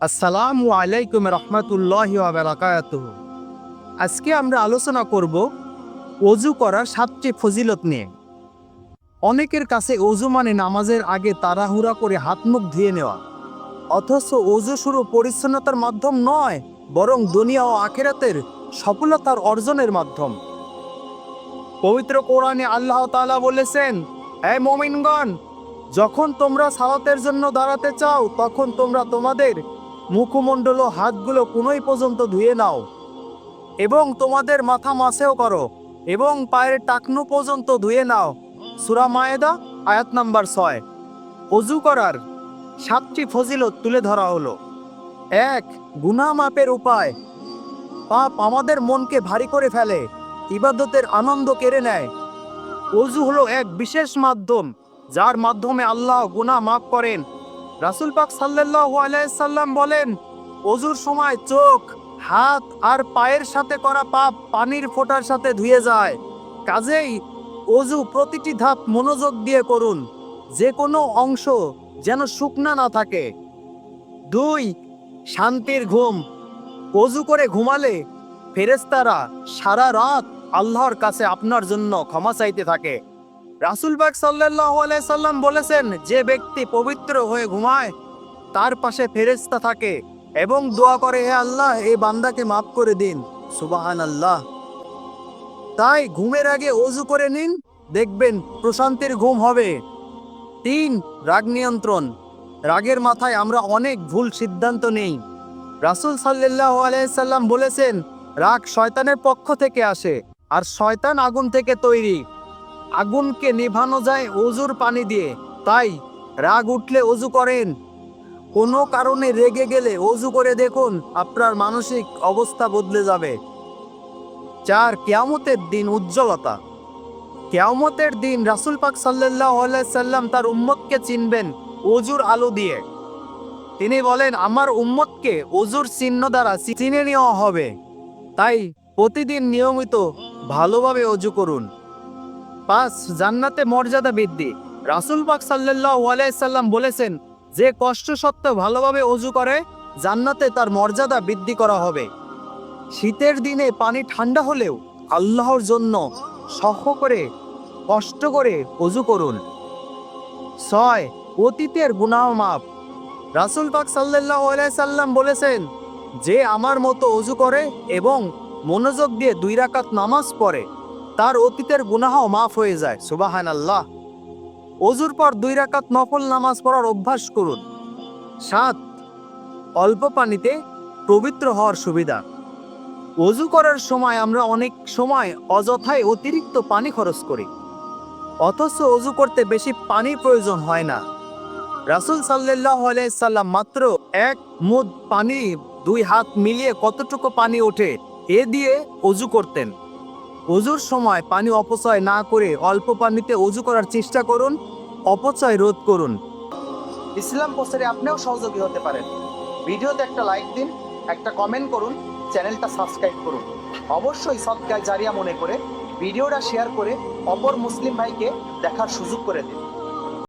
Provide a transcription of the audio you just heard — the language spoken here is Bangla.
আসসালামু আলাইকুম রহমতুল্লাহ বারাকাত আজকে আমরা আলোচনা করব অজু করার সাতটি ফজিলত নিয়ে। অনেকের কাছে অজু মানে নামাজের আগে তাড়াহুড়া করে হাত মুখ ধুয়ে নেওয়া, অথচ অজু শুরু পরিচ্ছন্নতার মাধ্যম নয়, বরং দুনিয়া ও আখেরাতের সফলতার অর্জনের মাধ্যম। পবিত্র কোরআনে আল্লাহ তাআলা বলেছেন এ মোমিনগণ, যখন তোমরা সালাতের জন্য দাঁড়াতে চাও, তখন তোমরা তোমাদের মুখমণ্ডল ও হাতগুলো কোনোই পর্যন্ত ধুয়ে নাও। এবং তোমাদের মাথা মাসেও করো, এবং পায়ের টাকনু পর্যন্ত ধুয়ে নাও। সুরা মায়েদা, আয়াত নাম্বার ছয়। অজু করার সাতটি ফজিলত তুলে ধরা হলো। এক, গুনাহ মাপের উপায়। পাপ আমাদের মনকে ভারী করে ফেলে, ইবাদতের আনন্দ কেড়ে নেয়। অজু হলো এক বিশেষ মাধ্যম, যার মাধ্যমে আল্লাহ গুনাহ মাফ করেন রাসুল পাক সাল্লাল্লাহু আলাইহি সাল্লাম বলেন অজুর সময় চোখ, হাত আর পায়ের সাথে করা পাপ পানির ফোঁটার সাথে ধুয়ে যায়। কাজেই অজু প্রতিটি ধাপ মনোযোগ দিয়ে করুন যে কোনো অংশ যেন শুকনা না থাকে। দুই, শান্তির ঘুম অজু করে ঘুমালে ফেরেস্তারা সারা রাত আল্লাহর কাছে আপনার জন্য ক্ষমা চাইতে থাকে। রাসুল বাগ সাল্লাল্লাহু আলাইহি সাল্লাম বলেছেন, যে ব্যক্তি পবিত্র হয়ে ঘুমায়, তার পাশে ফেরেশতা থাকে এবং দোয়া করে, হে আল্লাহ এই বান্দাকে মাফ করে দিন। সুবাহান আল্লাহ তাই ঘুমের আগে অজু করে নিন, দেখবেন প্রশান্তির ঘুম হবে। তিন, রাগ নিয়ন্ত্রণ। রাগের মাথায় আমরা অনেক ভুল সিদ্ধান্ত নেই। রাসুল সাল্লাল্লাহু আলাইসাল্লাম বলেছেন, রাগ শয়তানের পক্ষ থেকে আসে, আর শয়তান আগুন থেকে তৈরি। আগুনকে নেভানো যায় অজুর পানি দিয়ে। তাই রাগ উঠলে অজু করেন। কোনো কারণে রেগে গেলে অজু করে দেখুন, আপনার মানসিক অবস্থা বদলে যাবে। চার, কেয়ামতের দিন উজ্জ্বলতা। কেয়ামতের দিন রাসুল পাক সাল্লাহ সাল্লাম তার উম্মতকে চিনবেন অজুর আলো দিয়ে। তিনি বলেন, আমার উম্মতকে অজুর চিহ্ন দ্বারা চিনে নেওয়া হবে। তাই প্রতিদিন নিয়মিত ভালোভাবে অজু করুন। পাঁচ, জান্নাতে মর্যাদা বৃদ্ধি। রাসুল পাক সাল্লাহ সাল্লাম বলেছেন, যে কষ্ট সত্ত্বেও ভালোভাবে অজু করে, জান্নাতে তার মর্যাদা বৃদ্ধি করা হবে। শীতের দিনে পানি ঠান্ডা হলেও আল্লাহর জন্য সহ করে, কষ্ট করে অজু করুন। ছয়, অতীতের গুনাহ মাপ রাসুল পাক সাল্লাহ সাল্লাম বলেছেন, যে আমার মতো অজু করে এবং মনোযোগ দিয়ে দুই রাকাত নামাজ পড়ে তার অতীতের গুনাহ মাফ হয়ে যায় সুবাহান আল্লাহ অজুর পর দুই রাকাত নফল নামাজ পড়ার অভ্যাস করুন। সাত, অল্প পানিতে পবিত্র হওয়ার সুবিধা। অজু করার সময় আমরা অনেক সময় অযথায় অতিরিক্ত পানি খরচ করি। অথচ অজু করতে বেশি পানি প্রয়োজন হয় না। রাসুল সাল্লাহ সাল্লাম মাত্র এক মুদ পানি দুই হাত মিলিয়ে কতটুকু পানি ওঠে, এ দিয়ে অজু করতেন। অজুর সময় পানি অপচয় না করে অল্প পানিতে অজু করার চেষ্টা করুন, অপচয় রোধ করুন। ইসলাম প্রচারে আপনিও সহযোগী হতে পারেন। ভিডিওতে একটা লাইক দিন, একটা কমেন্ট করুন, চ্যানেলটা সাবস্ক্রাইব করুন। অবশ্যই সৎকার জারিয়া মনে করে, ভিডিওটা শেয়ার করে অপর মুসলিম ভাইকে দেখার সুযোগ করে দিন।